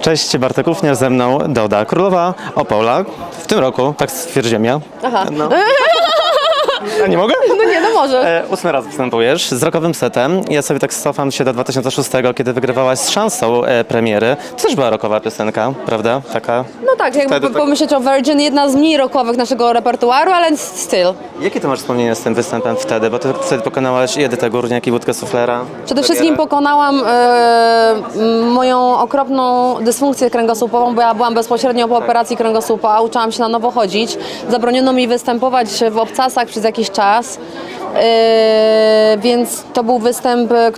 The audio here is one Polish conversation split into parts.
Cześć, Bartek Ufniar, ze mną Doda Królowa Opola. W tym roku, tak stwierdziłem ja. Aha. No. A nie mogę? No nie, no może. E, ósmy raz występujesz z rokowym setem. Ja sobie tak cofam się do 2006, kiedy wygrywałaś z szansą e, premiery. To też była rokowa piosenka, prawda? Taka. Tak, jakby Wtedy tak- pomyśleć o Virgin, jedna z mniej rockowych naszego repertuaru, ale still. Jakie ty masz wspomnienia z tym występem wtedy? Bo ty wtedy pokonałaś Edytę Górniak i Wódkę Suflera. Przede wszystkim pokonałam e, m, moją okropną dysfunkcję kręgosłupową, bo ja byłam bezpośrednio po operacji kręgosłupa, uczyłam się na nowo chodzić. Zabroniono mi występować w obcasach przez jakiś czas, e, więc to był występ e,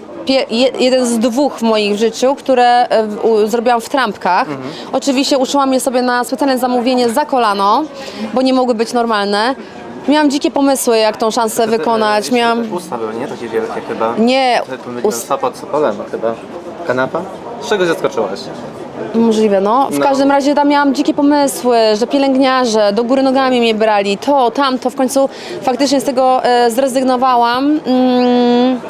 jeden z dwóch w moich życiu, które e, u, zrobiłam w trampkach. Oczywiście uszyłam je sobie na specjalne zamówienie za kolano, bo nie mogły być normalne. Miałam dzikie pomysły, jak tą szansę wykonać. Miałam... Usta były, nie? Takie wielkie chyba. Nie, us- Sopot Sopolem chyba. Kanapa? Z czego zaskoczyłaś? Możliwe, no. W No. każdym razie tam miałam dzikie pomysły, że pielęgniarze do góry nogami mnie brali, to, tamto. W końcu faktycznie z tego e, zrezygnowałam mm,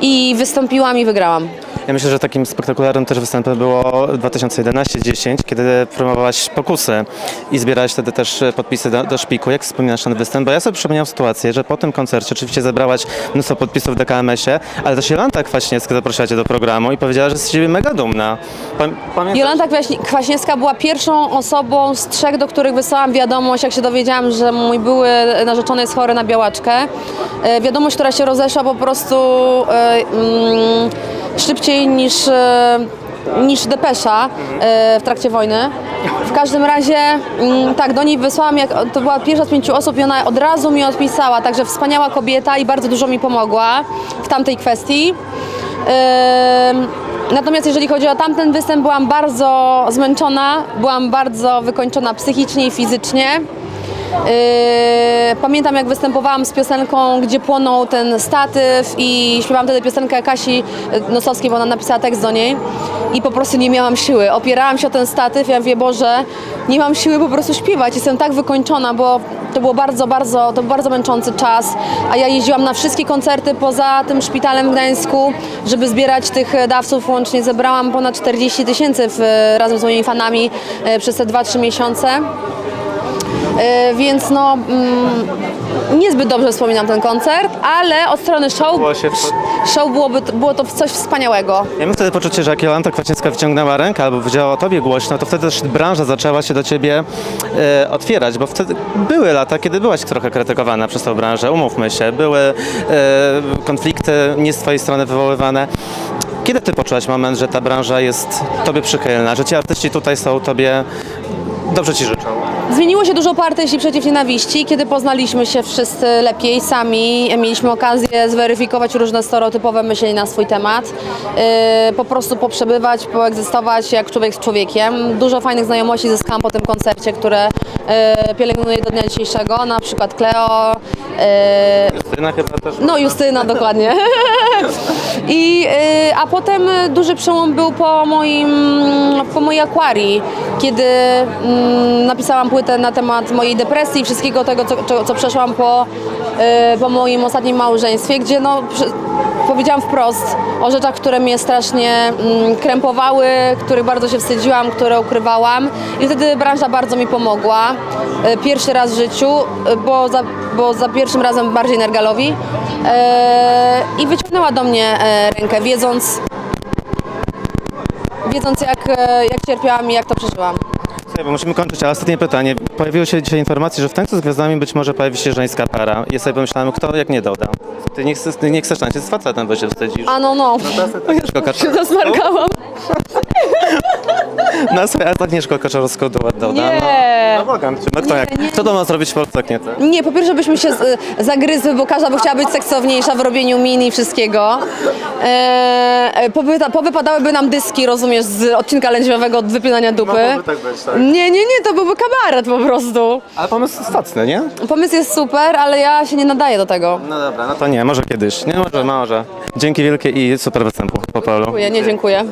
i wystąpiłam i wygrałam. Ja myślę, że takim spektakularnym też występem było 2011-10, kiedy promowałaś pokusy i zbierałaś wtedy też podpisy do, do szpiku. Jak wspominasz ten występ? Bo ja sobie przypomniałem sytuację, że po tym koncercie oczywiście zebrałaś mnóstwo podpisów w DKMS-ie, ale też Jolanta Kwaśniewska zaprosiła cię do programu i powiedziała, że jest z ciebie mega dumna. Pam- Pamiętasz? Jolanta Kwaśni- Kwaśniewska była pierwszą osobą z trzech, do których wysłałam wiadomość, jak się dowiedziałam, że mój były narzeczony jest chory na białaczkę. E, wiadomość, która się rozeszła po prostu e, mm, szybciej niż, e, niż depesza e, w trakcie wojny. W każdym razie, mm, tak, do niej wysłałam, jak, to była pierwsza z pięciu osób i ona od razu mi odpisała, także wspaniała kobieta i bardzo dużo mi pomogła w tamtej kwestii. Natomiast jeżeli chodzi o tamten występ, byłam bardzo zmęczona, byłam bardzo wykończona psychicznie i fizycznie. Yy, pamiętam jak występowałam z piosenką, gdzie płonął ten statyw i śpiewałam wtedy piosenkę Kasi Nosowskiej, bo ona napisała tekst do niej i po prostu nie miałam siły. Opierałam się o ten statyw, ja mówię, Boże, nie mam siły po prostu śpiewać, jestem tak wykończona, bo to było bardzo, bardzo, to był bardzo męczący czas, a ja jeździłam na wszystkie koncerty poza tym szpitalem w Gdańsku, żeby zbierać tych dawców. Łącznie zebrałam ponad 40 tysięcy w- razem z moimi fanami e, przez te 2-3 miesiące. E, Więc no, mm, niezbyt dobrze wspominam ten koncert, ale od strony show, Było się- show byłoby, było to coś wspaniałego. Ja mam wtedy poczucie, że jak Jolanta Kwaśniewska wyciągnęła rękę albo powiedziała o tobie głośno, to wtedy też branża zaczęła się do ciebie e, otwierać, bo wtedy były lata, kiedy byłaś trochę krytykowana przez tą branżę, umówmy się, były e, konflikty nie z twojej strony wywoływane. Kiedy ty poczułaś moment, że ta branża jest tobie przychylna, że ci artyści tutaj są tobie, dobrze ci życzą? Zmieniło się dużo po artyści przeciw nienawiści, kiedy poznaliśmy się wszyscy lepiej sami, mieliśmy okazję zweryfikować różne stereotypowe myślenie na swój temat, yy, po prostu poprzebywać, poegzystować jak człowiek z człowiekiem. Dużo fajnych znajomości zyskałam po tym koncercie, które yy, pielęgnuję do dnia dzisiejszego, na przykład Kleo, yy, Justyna chyba też. no Justyna dokładnie. I, y, a potem duży przełom był po moim, po mojej akwarii, kiedy mm, napisałam płytę na temat mojej depresji i wszystkiego tego, co, co, co przeszłam po, y, po moim ostatnim małżeństwie, gdzie no, powiedziałam wprost o rzeczach, które mnie strasznie mm, krępowały, których bardzo się wstydziłam, które ukrywałam i wtedy branża bardzo mi pomogła. Y, Pierwszy raz w życiu, y, bo za, bo za pierwszym razem bardziej Nergalowi e, i wyciągnęła do mnie e, rękę, wiedząc, wiedząc jak, e, jak cierpiałam i jak to przeżyłam. Słuchaj, bo musimy kończyć, ale ostatnie pytanie. Pojawiły się dzisiaj informacje, że w Tańcu z Gwiazdami być może pojawi się żeńska para. Ja sobie pomyślałem, kto jak nie doda. Ty nie chcesz, ty nie chcesz tańczyć z facetem, bo się wstydzisz. A no, no. Agnieszko Się Kaczorowska. zasmarkałam. No słuchaj, a Agnieszko Kaczorowską doda. doda. Nie. No, no błagam cię, no kto Nie, jak? Kto to ma zrobić w Polsce, jak nie ty? Nie, po pierwsze byśmy się z, zagryzły, bo każda by chciała być seksowniejsza w robieniu min i wszystkiego. E, powyta, powypadałyby nam dyski, rozumiesz, z odcinka lędźwiowego od wypinania dupy. Mogłoby tak być, tak. Nie, nie, nie, to byłby kabaret po prostu. Ale pomysł stacny, nie? Pomysł jest super, ale ja się nie nadaję do tego. No dobra, no to nie, może kiedyś. Nie, może, może. Dzięki wielkie i super występu po polu. Dziękuję, nie dziękuję.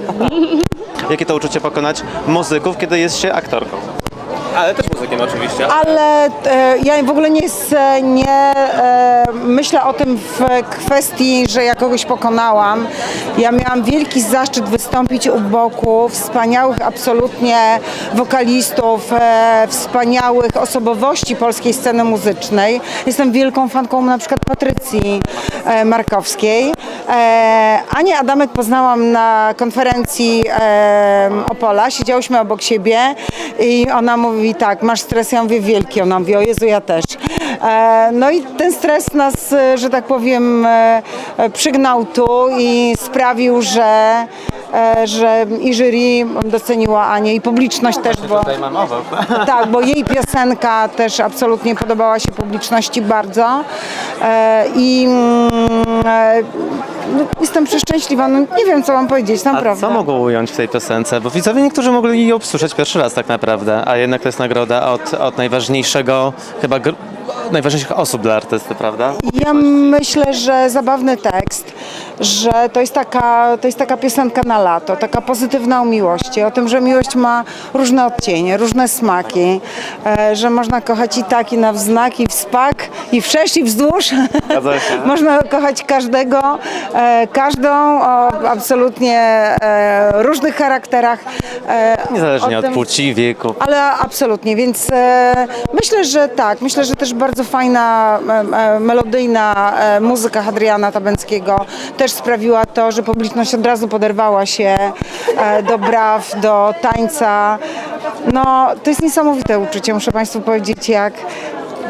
Jakie to uczucie pokonać muzyków, kiedy jest się aktorką? Ale też. Językiem oczywiście. Ale e, ja w ogóle nie, nie e, myślę o tym w kwestii, że ja kogoś pokonałam. Ja miałam wielki zaszczyt wystąpić u boku wspaniałych absolutnie wokalistów, e, wspaniałych osobowości polskiej sceny muzycznej. Jestem wielką fanką na przykład Patrycji e, Markowskiej. E, Adamek poznałam na konferencji e, Opola. Siedziałyśmy obok siebie i ona mówi tak, masz stres? Ja mówię wielki. Ona mówi, o Jezu, ja też. E, no i ten stres nas, e, że tak powiem, e, przygnał tu i sprawił, że, e, że i jury doceniła Anię i publiczność też, bo... Tutaj mam owoc. Tak, bo jej piosenka też absolutnie podobała się publiczności bardzo. E, I mm, e, no, jestem przeszczęśliwa. No, nie wiem, co mam powiedzieć, A naprawdę. co mogło ująć w tej piosence? Bo widzowie niektórzy mogli ją usłyszeć pierwszy raz tak naprawdę, a jednak to jest nagroda od, od najważniejszego, chyba gr- najważniejszych osób dla artysty, prawda? Ja myślę, że zabawny tekst, że to jest, taka, to jest taka piosenka na lato, taka pozytywna o miłości, o tym, że miłość ma różne odcienie, różne smaki, e, że można kochać i tak, i na wznak, i w spak, i wszerz, i wzdłuż. Zgadza się. można kochać każdego, e, każdą o absolutnie e, różnych charakterach. E, Niezależnie o od tym- płci, wieku. ale absolutnie, więc e, myślę, że tak. Myślę, że też bardzo fajna, e, e, melodyjna muzyka Hadriana Tabęckiego też sprawiła to, że publiczność od razu poderwała się e, do braw, do tańca. No, to jest niesamowite uczucie, muszę Państwu powiedzieć, jak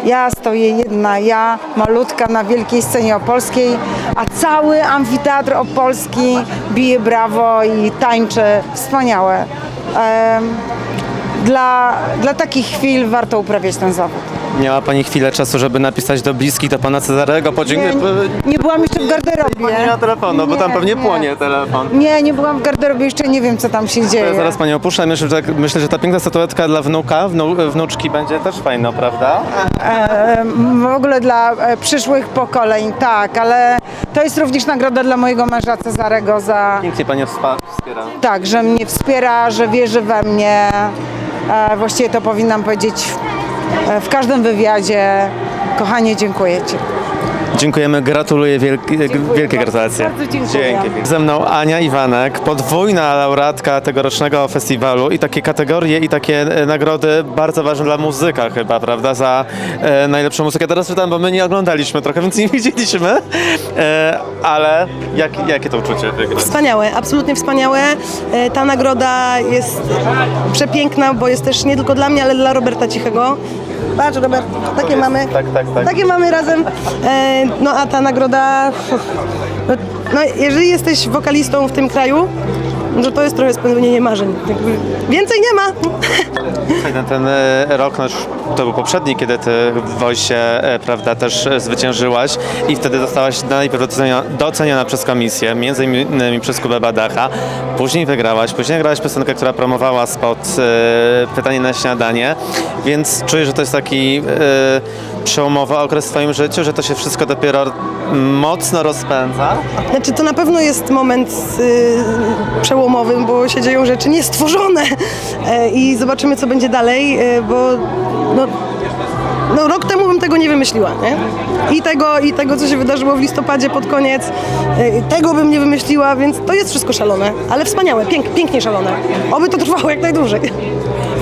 ja stoję jedna, ja malutka na wielkiej scenie opolskiej, a cały amfiteatr opolski bije brawo i tańczy. Wspaniałe. Dla, dla takich chwil warto uprawiać ten zawód. Miała Pani chwilę czasu, żeby napisać do bliskich, do Pana Cezarego, podziękuję. nie byłam jeszcze w garderobie. Nie ma telefonu, bo tam Nie, pewnie nie. płonie telefon. Nie, nie byłam w garderobie, jeszcze nie wiem, co tam się To ja dzieje. zaraz Panią opuszczę. Myślę, że, myślę, że ta piękna statuetka dla wnuka, wnu, wnuczki będzie też fajna, prawda? E, w ogóle dla e, przyszłych pokoleń, tak, ale to jest również nagroda dla mojego męża Cezarego za Pięknie Panią wspa- wspiera. tak, że mnie wspiera, że wierzy we mnie. E, właściwie to powinnam powiedzieć w, e, w każdym wywiadzie. Kochanie, dziękuję Ci. Dziękujemy, gratuluję, wielkie, wielkie gratulacje. bardzo dziękuję. Dzięki. Ze mną Ania Iwanek, podwójna laureatka tegorocznego festiwalu i takie kategorie i takie e, nagrody bardzo ważne dla muzyka chyba, prawda, za e, najlepszą muzykę. Teraz pytam, bo my nie oglądaliśmy trochę, więc nie widzieliśmy, e, ale jak, jakie to uczucie wygrać? Wspaniałe, absolutnie wspaniałe. E, Ta nagroda jest przepiękna, bo jest też nie tylko dla mnie, ale dla Roberta Cichego. Patrz, Robert, takie mamy. Tak, tak, tak. Takie mamy razem. E, No a ta nagroda. No, no, jeżeli jesteś wokalistą w tym kraju, że to jest trochę spełnienie marzeń. Więcej nie ma. Ten, ten rok, no już to był poprzedni, kiedy ty w Wojsie, e, prawda, też e, zwyciężyłaś i wtedy zostałaś najpierw doceniona, doceniona przez komisję, między innymi przez Kubę Badacha, później wygrałaś, później nagrałaś piosenkę, która promowała spot e, Pytanie na śniadanie, więc czuję, że to jest taki przełomowy okres w twoim życiu, że to się wszystko dopiero mocno rozpędza. Znaczy to na pewno jest moment y, przełomowy, bo się dzieją rzeczy niestworzone e, i zobaczymy co będzie dalej, e, bo no, no rok temu bym tego nie wymyśliła, nie? I tego, i tego co się wydarzyło w listopadzie pod koniec, e, tego bym nie wymyśliła, więc to jest wszystko szalone, ale wspaniałe, pięk, pięknie szalone. Oby to trwało jak najdłużej.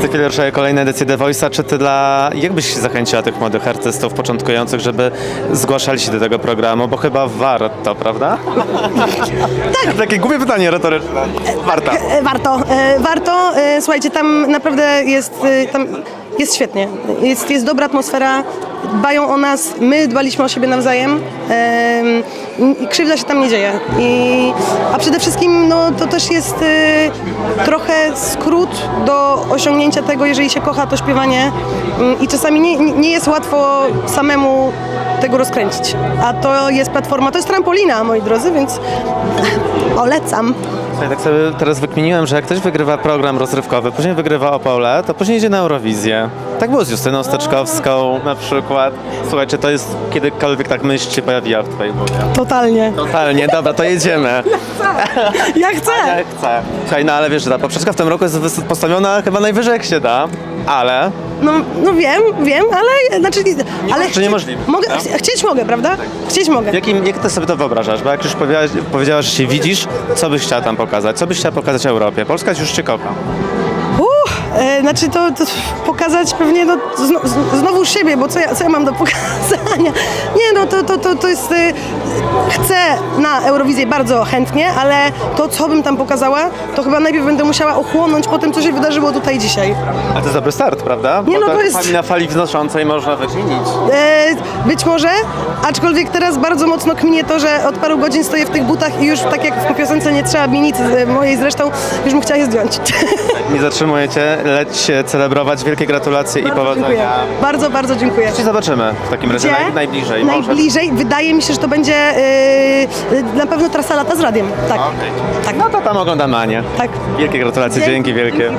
Za chwilę ruszają kolejne edycje The Voice'a. Czy ty dla... Jak byś zachęciła tych młodych artystów początkujących, żeby zgłaszali się do tego programu? Bo chyba warto, prawda? tak. Takie głupie pytanie retoryczne. Warto. E, Warto, e, warto. E, Słuchajcie, tam naprawdę jest, e, tam jest świetnie. Jest, jest dobra atmosfera, dbają o nas, my dbaliśmy o siebie nawzajem em, i krzywda się tam nie dzieje. I, a przede wszystkim no, to też jest e, trochę skrót do osiągnięcia tego, jeżeli się kocha to śpiewanie Mm, i czasami nie nie jest łatwo samemu tego rozkręcić. A to jest platforma, to jest trampolina, moi drodzy, więc polecam. Słuchaj, tak sobie teraz wykminiłem, że jak ktoś wygrywa program rozrywkowy, później wygrywa Opole, to później idzie na Eurowizję. Tak było z Justyną Steczkowską na przykład. Słuchaj, czy to jest kiedykolwiek tak myśl się pojawiła w twojej głowie? Totalnie. Totalnie, dobra, to jedziemy. Ja chcę! Ja chcę. Słuchaj, no ale wiesz, że ta poprzeczka w tym roku jest wys- postawiona chyba najwyżej jak się da, ale No, no wiem, wiem, ale znaczy... ale czy niemożliwe, Mogę, ch- chcieć mogę, prawda? Chcieć mogę. Jakim, jak ty sobie to wyobrażasz? Bo jak już powiedziałaś, powiedziałaś, że się widzisz, co byś chciała tam pokazać? Co byś chciała pokazać Europie? Polska już cię kocha. Uff, e, znaczy to, to pokazać pewnie no, zno, z- znowu siebie, bo co ja, co ja mam do pokazania? Nie no, to, to, to, to jest... E, chcę na Eurowizję bardzo chętnie, ale to, co bym tam pokazała, to chyba najpierw będę musiała ochłonąć po tym, co się wydarzyło tutaj dzisiaj. A to jest dobry start, prawda? Nie, Bo no tak to jest- fali na fali wznoszącej można wyczynić. E, być może, aczkolwiek teraz bardzo mocno kminie to, że od paru godzin stoję w tych butach i już tak jak w piosence nie trzeba mi nic e, mojej zresztą, już bym chciała je zdjąć. Nie zatrzymujecie, lećcie celebrować. Wielkie gratulacje i Bardzo dziękuję. powodzenia. Bardzo, bardzo dziękuję. Czy zobaczymy w takim razie naj, najbliżej? może? Najbliżej. Wydaje mi się, że to będzie e, na pewno trasa lata z radiem. Tak. Okej. Tak. No to tam oglądamy Anię. Tak. Wielkie gratulacje, Dzięki. dzięki wielkie.